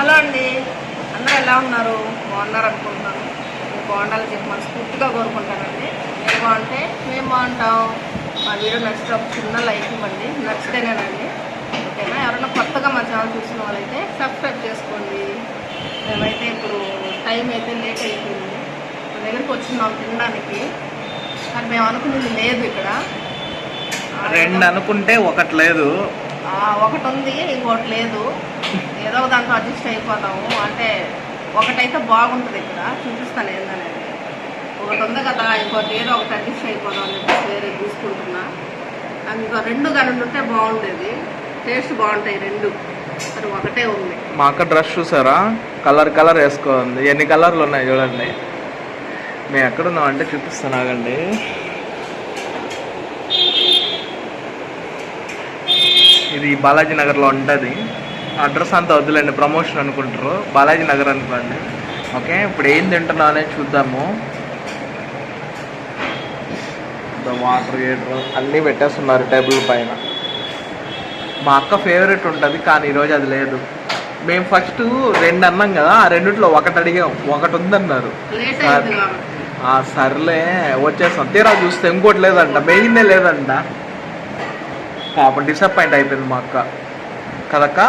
Hello అండి. అందరూ ఎలా ఉన్నారు? బాగున్నారు అనుకుంటున్నాను. మీరు బాగుండాలని చెప్పి మనస్ఫూర్తిగా కోరుకుంటానండి. నేను బాగుంటే మేము బాగుంటాం. మా వీడియో నచ్చితే ఒక చిన్న లైక్ ఇవ్వండి. నచ్చితేనేనండి. ఓకేనా? ఎవరైనా కొత్తగా మా ఛానల్ చూసిన వాళ్ళైతే సబ్స్క్రైబ్ చేసుకోండి. మేమైతే ఇప్పుడు టైం అయితే లేట్ అయిపోయింది. మా దగ్గరికి వచ్చినాం తినడానికి. కానీ మేము అనుకున్నది లేదు ఇక్కడ. రెండు అనుకుంటే ఒకటి లేదు. ఒకటి ఉంది ఇంకోటి లేదు. ఏదో ఒక దాంట్లో అడ్జస్ట్ అయిపోతాము. అంటే ఒకటైతే బాగుంటుంది ఇక్కడ. చూపిస్తాను ఏందనేది ఒకటి ఉంది కదా ఇంకోటి ఏదో ఒకటి అడ్జస్ట్ అయిపోదాం అని చెప్పేసి వేరే తీసుకుంటున్నా ఇంకో రెండు గనులు ఉంటే బాగుండేది. టేస్ట్ బాగుంటాయి రెండు. అది ఒకటే ఉంది. మా అక్క డ్రెస్ చూసారా? కలర్ కలర్ వేసుకోండి. ఎన్ని కలర్లు ఉన్నాయి చూడండి. మేము ఎక్కడున్నాం అంటే చూపిస్తాను ఆగండి. ఇది బాలాజీ నగర్లో ఉంటుంది. అడ్రస్ అంతా వద్దులేండి ప్రమోషన్ అనుకుంటారు. బాలాజీ నగర్ అనుకోండి. ఓకే ఇప్పుడు ఏం తింటున్నా అనేది చూద్దాము. వాటర్ గీటర్. అన్నీ పెట్టేస్తున్నారు టేబుల్ పైన. మా అక్క ఫేవరెట్ ఉంటుంది కానీ ఈరోజు అది లేదు. మేము ఫస్ట్ రెండు అన్నాం కదా ఆ రెండిట్లో ఒకటి అడిగాం ఒకటి ఉందన్నారు. సర్లే వచ్చేస్తాం. తీరా చూస్తే ఇంకోటి లేదంట మెయిన్దే లేదంట. పాపం డిసప్పాయింట్ అయిపోయింది మా అక్క. కదక్క?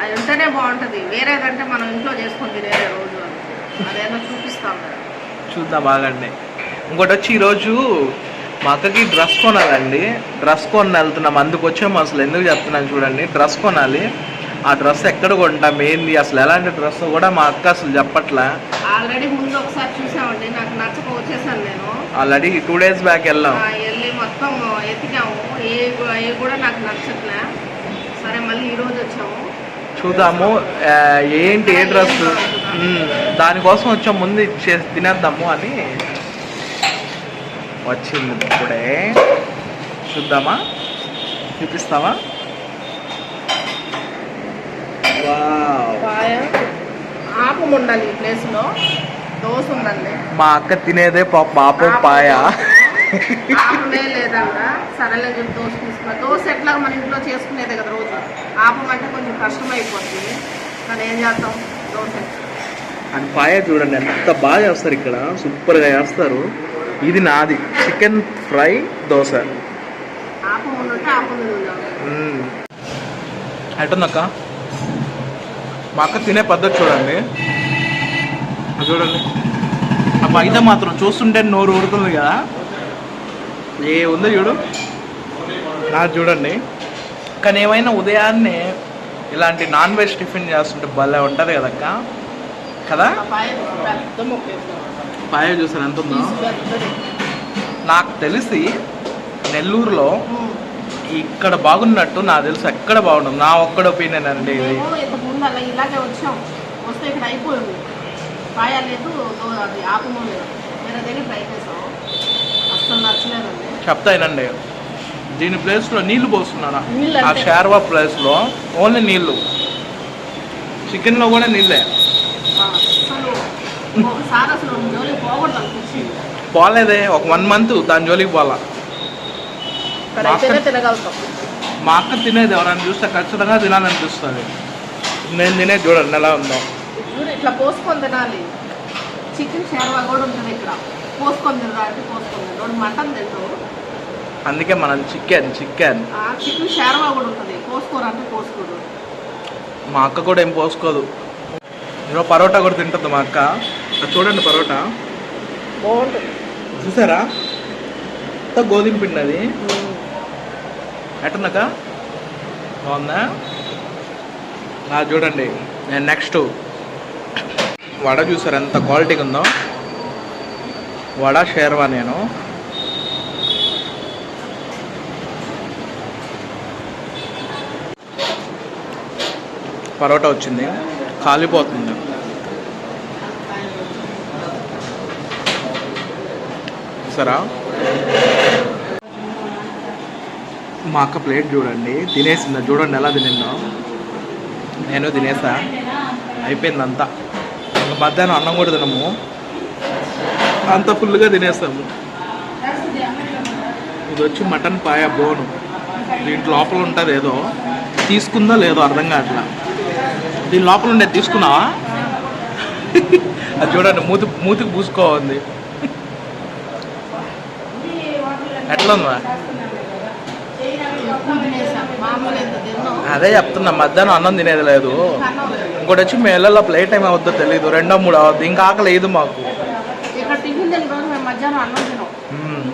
అది ఉంటేనే బాగుంటుంది. వేరేదంటే మనం ఇంట్లో చేసుకొని తినేదే రోజు అదేదో చూపిస్తాం చూద్దాం బాగండి. ఇంకోటి వచ్చి ఈరోజు మా అక్కకి డ్రెస్ కొనాలండి. డ్రెస్ కొని వెళ్తున్నాం. అందుకు వచ్చాము. అసలు ఎందుకు చెప్తున్నాను చూడండి. డ్రెస్ కొనాలి. ఆ డ్రెస్ ఎక్కడ కొంటాం? ఏంది? అసలు ఎలాంటి డ్రెస్ కూడా మా అక్క అసలు చెప్పట్లే. ఆల్రెడీ ముందు ఒకసారి చూసామండి. నాకు నచ్చక వచ్చేసాను నేను. ఆల్రెడీ టూ డేస్ బ్యాక్ వెళ్ళాం. వెళ్ళి మొత్తం ఎతికాము ఏ కూడా నాకు నచ్చట్లే. సరే మళ్ళీ ఈ రోజు వచ్చాము. చూద్దాము. ఏంటి ఏ డ్రెస్. దానికోసం వచ్చాం ముందు చేసి తినేద్దాము అని వచ్చింది ఇప్పుడే. చూద్దామా? చూపిస్తావా? ఆపం ఉండాలి ఈ ప్లేస్లో. దోశ ఉందండి. మా అక్క తినేదే పాప పాపం పాయ. ఆపమే లేదంట సరేలే చెప్పి దోశ తీసుకున్నా దోశ ఎట్లా మన ఇంట్లో చేసుకునేదే కదా రోజు. ఆపం అంటే కొంచెం కష్టమైపోతుంది. కానీ ఏం చేస్తాం? దోశ. అని పాయ చూడండి ఎంత బాగా చేస్తారు ఇక్కడ. సూపర్గా చేస్తారు. ఇది నాది. Chicken fry dosa. ఆపం ఉంటే ఆపం. ఎటుందక్క మా అక్క తినే పద్ధతి చూడండి. అది చూడండి. ఆ బయట మాత్రం చూస్తుంటే నోరు ఊరుతుంది కదా. ఏ ఉందో చూడు? నా చూడండి. కానీ ఏమైనా ఉదయాన్నే ఇలాంటి నాన్ వెజ్ టిఫిన్ చేస్తుంటే భలే ఉంటుంది కదక్క? కదా? పాయ చూసాను ఎంత ఉందో? నాకు తెలిసి నెల్లూరులో ఇక్కడ బాగున్నట్టు నాకు తెలుసు ఎక్కడ బాగుండదు నా ఒక్కడ ఒపీనియన్ అండి ఇది. ఇలాగే వచ్చాం. వస్తే ఇక్కడ అయిపోయింది. పాయ లేదు అది ఆపము లేదు. వేరే దగ్గర ట్రై చేసాం. అస్సలు నచ్చలేదండి. చెప్తా వినండి దీని ప్లేస్లో నీళ్ళు పోస్తున్నారా నీళ్ళు ఆ షార్వా ప్లేస్లో ఓన్లీ నీళ్ళు. చికెన్లో కూడా నీళ్ళే. ఆ, అస్సలు ఒకసారి అసలు జోలికి పోకూడదు అనిపించింది పోలేదే ఒక వన్ మంత్ దాని జోలికి పోలా ఇక్కడ అయితేనే తినగలుగుతాం. మా అక్క తినేది ఎవరైనా చూస్తే ఖచ్చితంగా తినాలనిపిస్తుంది. నేను తినేది చూడండి ఎలా ఉందో. చూడు ఇట్లా పోసుకొని తినాలి. చికెన్ షేర్వా కూడా ఉంటుంది ఇక్కడ. పోసుకొని అంటే పోసుకొని మటన్ తింటారు అందుకే మనం చికెన్ చికెన్. ఆ చికెన్ షేర్వా కూడా ఉంటుంది. పోసుకోరు అంటే పోసుకోరు మా అక్క కూడా ఏం పోసుకోదు. ఈరోజు పరోటా కూడా తింటుంది మా అక్క. అది చూడండి పరోటా. బాగుంటుంది. చూసారా? అంతా గోధుమ పిండి అది ఎట్టున్నాక బాగుందా? నా చూడండి. నేను నెక్స్ట్ వడ చూసారు ఎంత క్వాలిటీగా ఉందో? వడ షేర్వా నేను. పరోటా వచ్చింది. కాలిపోతుంది. సరా? మా అక్క ప్లేట్ చూడండి. తినేసిందా? చూడండి ఎలా తినిందో. నేను తినేసా. అయిపోయింది అంతా మధ్యాహ్నం అన్నం కూడా తినము. అంత ఫుల్గా తినేస్తాము. ఇది వచ్చి మటన్ పాయ బోను. దీంట్లో లోపల ఉంటుంది ఏదో. తీసుకుందా లేదో అర్థం కావట్లా. దీని లోపల ఉండేది తీసుకున్నావా? అది చూడండి మూతి మూతికి పూసుకోవాలి ఎట్లా ఉందా అదే చెప్తున్నా మధ్యాహ్నం అన్నం తినేది లేదు. ఇంకోటి వచ్చి మేళ్ళలో ప్లేట్ టైం అవుద్దో తెలియదు రెండో మూడో అవుద్ది ఇంకా ఆకలి లేదు మాకు. ఇక్కడ టిఫిన్ తిన్న రోజు మేము మధ్యాహ్నం అన్నం. మ్మ్.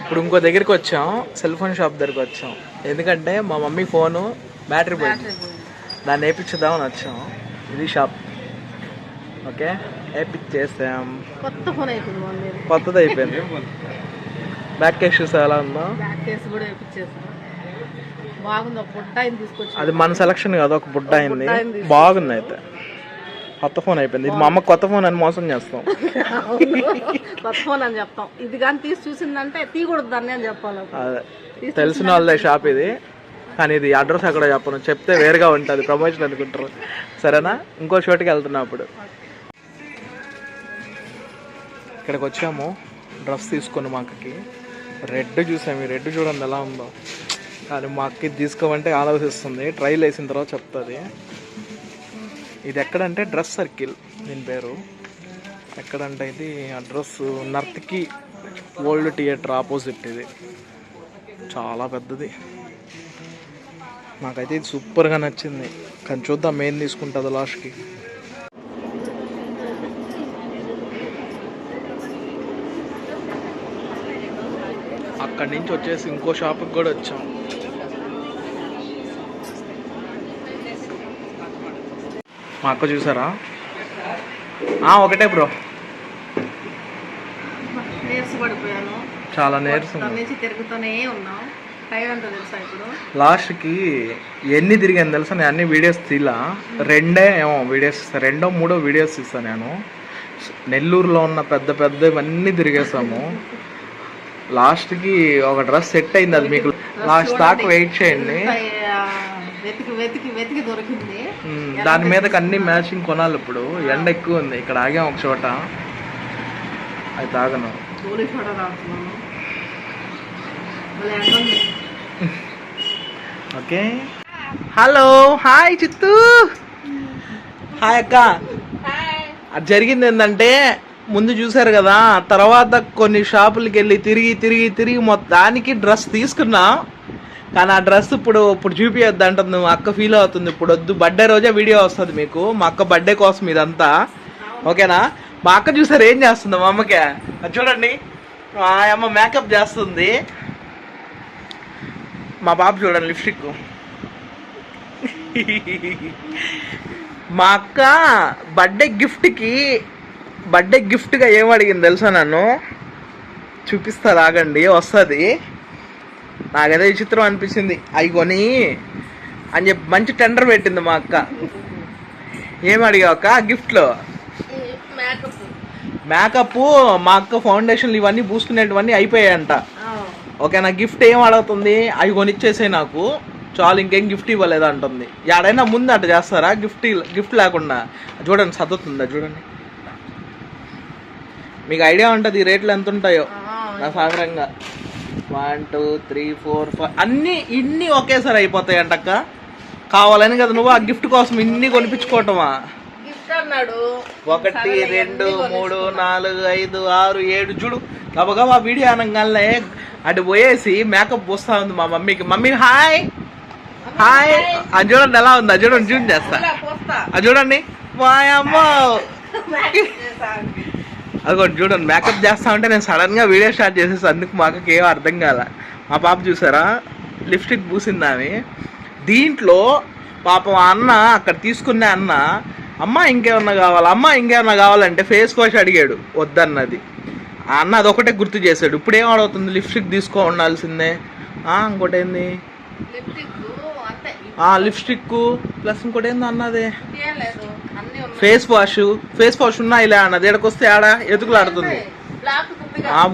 ఇప్పుడు ఇంకో దగ్గరికి వచ్చాం సెల్ ఫోన్ షాప్ దగ్గరికి వచ్చాం. ఎందుకంటే మా మమ్మీ ఫోను బ్యాటరీ పోయింది. దాన్ని వేయించుదామని వచ్చాం. ఇది షాప్. ఓకే? వేయించేసాం కొత్త ఫోన్ అయిపోయింది కొత్తది అయిపోయింది. బ్యాక్ కేస్ చూసా ఎలా ఉందో? బ్యాక్ కేసు కూడా వేయించేసాం బాగుంది ఒక బుట్ట ఆయన తీసుకొచ్చి అది మన సెలక్షన్ కాదు ఒక బుడ్డ అయింది. బుడ్డ అయింది. బాగుంది అయితే. కొత్త ఫోన్ అయిపోయింది. ఇది మా అమ్మ కొత్త ఫోన్ అని మోసం చేస్తాం. కొత్త ఫోన్ అని చెప్తాం. ఇది కానీ తీసి చూసిందంటే తీయకూడదు దాన్ని అని చెప్పాలి తెలిసిన వాళ్ళదే షాప్ ఇది. కానీ ఇది అడ్రస్ అక్కడ చెప్పను. చెప్తే వేరుగా ఉంటుంది. ప్రమోషన్ అనుకుంటారు. సరేనా? ఇంకో చోటుకి వెళ్తున్నా అప్పుడు. ఇక్కడికి వచ్చాము. డ్రెస్ తీసుకుని మా అక్కకి రెడ్ చూసాము. ఈ రెడ్ చూడండి ఎలా ఉందో. కానీ మా అక్కకి ఇది తీసుకోమంటే ఆలోచిస్తుంది. ట్రైల్ వేసిన తర్వాత చెప్తుంది. ఇది ఎక్కడంటే డ్రెస్ సర్కిల్ దీని పేరు. ఎక్కడంటే ఇది అడ్రస్ నర్త్కి ఓల్డ్ థియేటర్ ఆపోజిట్ ఇది. చాలా పెద్దది. నాకైతే ఇది సూపర్గా నచ్చింది. కానీ చూద్దాం ఏం తీసుకుంటుందో లాస్ట్కి. అక్కడి నుంచి వచ్చేసి ఇంకో షాప్కి కూడా వచ్చాం. మా అక్క చూసారా? ఒకటే బ్రో. చాలా నీరసం ఇప్పుడు? లాస్ట్కి ఎన్ని తిరిగాను తెలుసా? నేను అన్ని వీడియోస్ తీలా. రెండే ఏమో వీడియోస్ ఇస్తాను రెండో మూడో వీడియోస్ ఇస్తాను నేను. నెల్లూరులో ఉన్న పెద్ద పెద్ద ఇవన్నీ తిరిగేసాము. లాస్ట్కి ఒక డ్రెస్ సెట్ అయింది అది మీకు. లాస్ట్ దాకా వెయిట్ చేయండి. ఆ, వెతికి వెతికి వెతికి దొరికింది. ఉమ్, దాని మీదకి అన్ని మ్యాచింగ్ కొనాలి ఇప్పుడు. ఎండ ఎక్కువ ఉంది. ఇక్కడ ఆగాం ఒక చోట. అది తాగను. Okay. Hello. Hi Chittu. Hi అక్క. అది జరిగింది ఏంటంటే ముందు చూసారు కదా తర్వాత కొన్ని షాపులకి వెళ్ళి తిరిగి తిరిగి తిరిగి మొత్తానికి డ్రెస్ తీసుకున్నా కానీ ఆ డ్రెస్ ఇప్పుడు ఇప్పుడు చూపించద్దు అంటుంది. మా అక్క ఫీల్ అవుతుంది. ఇప్పుడు వద్దు. బర్త్డే రోజే వీడియో వస్తుంది మీకు. మా అక్క బర్త్డే కోసం ఇదంతా. ఓకేనా? మా అక్క చూసారు ఏం చేస్తుంది మా అమ్మకి? అది చూడండి. మా అమ్మ మేకప్ చేస్తుంది. మా బాబు చూడండి లిప్స్టిక్ మా అక్క బర్త్డే గిఫ్ట్కి బర్త్డే గిఫ్ట్గా ఏం అడిగింది తెలుసా నన్ను? చూపిస్తా రాగండి వస్తుంది. నాకైతే విచిత్రం అనిపించింది. అవి కొని అని చెప్పి మంచి టెండర్ పెట్టింది మా అక్క. ఏం అడిగావు అక్క గిఫ్ట్లో మేకప్ మేకప్ మా అక్క ఫౌండేషన్లు ఇవన్నీ పూసుకునేటివన్నీ అయిపోయాయంట. ఓకే నా గిఫ్ట్ ఏం అడుగుతుంది? అవి కొనిచ్చేసే నాకు. చాలు ఇంకేం గిఫ్ట్ ఇవ్వలేదు అంటుంది ఎడైనా ముందు అట్ట చేస్తారా? గిఫ్ట్ గిఫ్ట్ లేకుండా. చూడండి చదువుతుందా చూడండి. మీకు ఐడియా ఉంటుంది ఈ రేట్లు ఎంత ఉంటాయో నా సాగరంగా. One two three four five అన్నీ ఇన్ని ఒకేసారి అయిపోతాయి అంటక్క కావాలని కదా నువ్వు ఆ గిఫ్ట్ కోసం ఇన్ని కొనిపించుకోవటమా? ఒకటి రెండు మూడు. నాలుగు ఐదు ఆరు ఏడు చూడు. గబగబా ఆ వీడియో అనగానే అటు పోయేసి మేకప్ పూస్తా ఉంది మా మమ్మీకి. మమ్మీ హాయ్ హాయ్ అది చూడండి ఎలా ఉంది? అది చూడండి జూన్ చేస్తా. అది చూడండి. వాయమ్మో మేకప్ అదిగో అదిగోండి చూడండి మేకప్ చేస్తా ఉంటే నేను సడన్గా వీడియో స్టార్ట్ చేసేసి అందుకు మాకు ఏం అర్థం కాల. మా పాప చూసారా? లిప్స్టిక్ పూసింది ఆమె దీంట్లో పాపం ఆ అన్న అక్కడ తీసుకునే అన్న అమ్మ ఇంకేమన్నా కావాలా? అమ్మ ఇంకేమన్నా కావాలంటే ఫేస్ వాష్ అడిగాడు వద్దన్నది. ఆ అన్న అదొకటే గుర్తు చేశాడు. ఇప్పుడు ఏం అడుగుతుంది? లిప్స్టిక్ తీసుకో ఉండాల్సిందే. ఇంకోటి ఏంది లిప్స్టిక్ ప్లస్ ఇంకోటి ఏంది అన్నది. ఫేస్ వాష్ ఫేస్ వాష్ ఉన్నా ఇలా అన్నది ఎడకొస్తే ఆడ ఎతుకులాడుతుంది.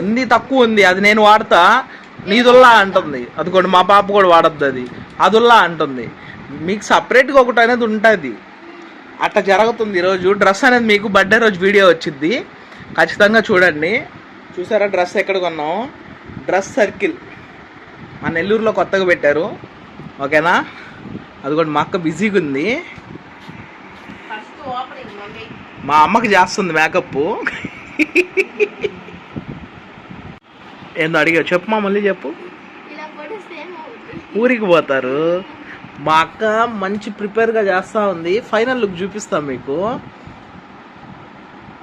ఉంది తక్కువ ఉంది. అది నేను వాడతా. నీదుల్లా అంటుంది. అది కూడా మా పాప కూడా వాడద్దు అది. అదుల్లా అంటుంది. మీకు సపరేట్గా ఒకటి అనేది ఉంటుంది. అట్లా జరుగుతుంది ఈరోజు. డ్రెస్ అనేది మీకు బర్త్డే రోజు వీడియో వచ్చింది ఖచ్చితంగా చూడండి. చూసారా డ్రెస్ ఎక్కడ కొన్నాం? డ్రెస్ సర్కిల్ మా నెల్లూరులో కొత్తగా పెట్టారు. ఓకేనా? అది కూడా మా అక్క బిజీగా ఉంది. మా అమ్మకి చేస్తుంది మేకప్. ఏందో అడిగా చెప్పు మా మళ్ళీ చెప్పు. ఊరికి పోతారు. మా అక్క మంచి ప్రిపేర్గా చేస్తా ఉంది. ఫైనల్ లుక్ చూపిస్తాం మీకు.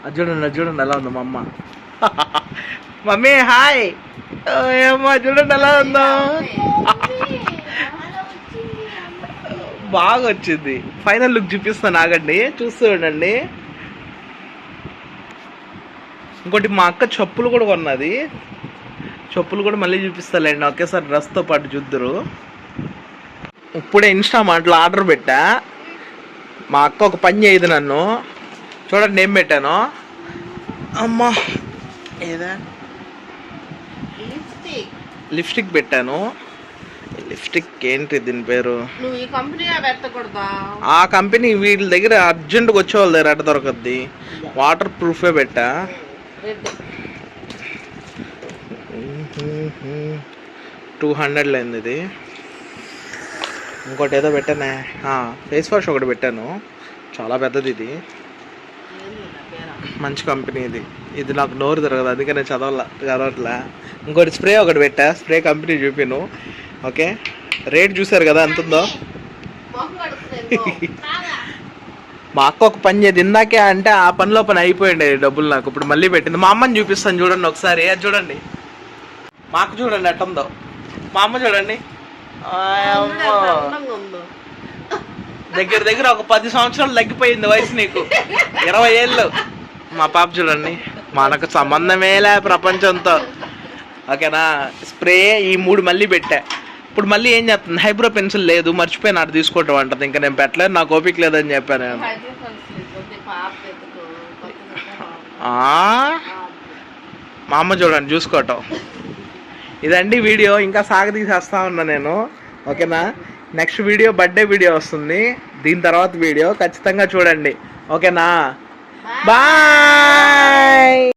అది చూడండి అది చూడండి ఎలా ఉందో మా అమ్మ. Mummy hi. ఏమ్మా చూడండి ఎలా ఉందో. బాగా వచ్చింది ఫైనల్ లుక్ చూపిస్తాను ఆగండి చూస్తూ ఉండండి. ఇంకోటి మా అక్క చెప్పులు కూడా కొన్నది. చెప్పులు కూడా మళ్ళీ చూపిస్తాలేండి. ఒకేసారి డ్రెస్తో పాటు చూద్దరు. ఇప్పుడే ఇన్స్టా మాటలో ఆర్డర్ పెట్టా. మా అక్క ఒక పని చేయదు నన్ను. చూడండి ఏం పెట్టాను. అమ్మా! ఏదా? లిప్స్టిక్ లిప్స్టిక్ పెట్టాను. లిప్స్టిక్ ఏంటి దీని పేరు? నువ్వు ఈ కంపెనీ పెట్టకూడదా? ఆ కంపెనీ వీళ్ళ దగ్గర అర్జెంట్గా వచ్చే వాళ్ళ దగ్గర ఎట దొరకద్ది. వాటర్ ప్రూఫే పెట్టా? టూ హండ్రెడ్ లేనిది ఇది. ఇంకోటి ఏదో పెట్టానే. ఫేస్ వాష్ ఒకటి పెట్టాను. చాలా పెద్దది ఇది. మంచి కంపెనీ ఇది. ఇది నాకు నోరు తిరగదు అందుకే నేను చదవాల చదవట్లే. ఇంకోటి స్ప్రే ఒకటి పెట్టా. స్ప్రే కంపెనీ చూపిను. ఓకే? రేట్ చూసారు కదా ఎంత ఉందో మా అక్క ఒక పని చేయదు ఇందాకే అంటే ఆ పనిలో పని అయిపోయింది డబ్బులు నాకు. ఇప్పుడు మళ్ళీ పెట్టింది. మా అమ్మని చూపిస్తాను చూడండి ఒకసారి. అది చూడండి. మా అక్క చూడండి ఉందో. మా అమ్మ చూడండి. దగ్గర దగ్గర ఒక పది సంవత్సరాలు తగ్గిపోయింది వయసు నీకు. ఇరవై ఏళ్ళు. మా పాప చూడండి. మనకు సంబంధమేలే ప్రపంచంతో. ఓకేనా? స్ప్రే ఈ మూడు మళ్ళీ పెట్టా. ఇప్పుడు మళ్ళీ ఏం చెప్తుంది హైబ్రో పెన్సిల్ లేదు మర్చిపోయిన అటు తీసుకోవటం అంటది. ఇంకా నేను పెట్టలేదు నాకు ఓపిక లేదని చెప్పాను. మా అమ్మ చూడండి చూసుకోవటం. ఇదండి వీడియో ఇంకా సాగదీసేస్తా ఉన్నా నేను. ఓకేనా? నెక్స్ట్ వీడియో బర్త్డే వీడియో వస్తుంది. దీని తర్వాత వీడియో ఖచ్చితంగా చూడండి. ఓకేనా? బాయ్!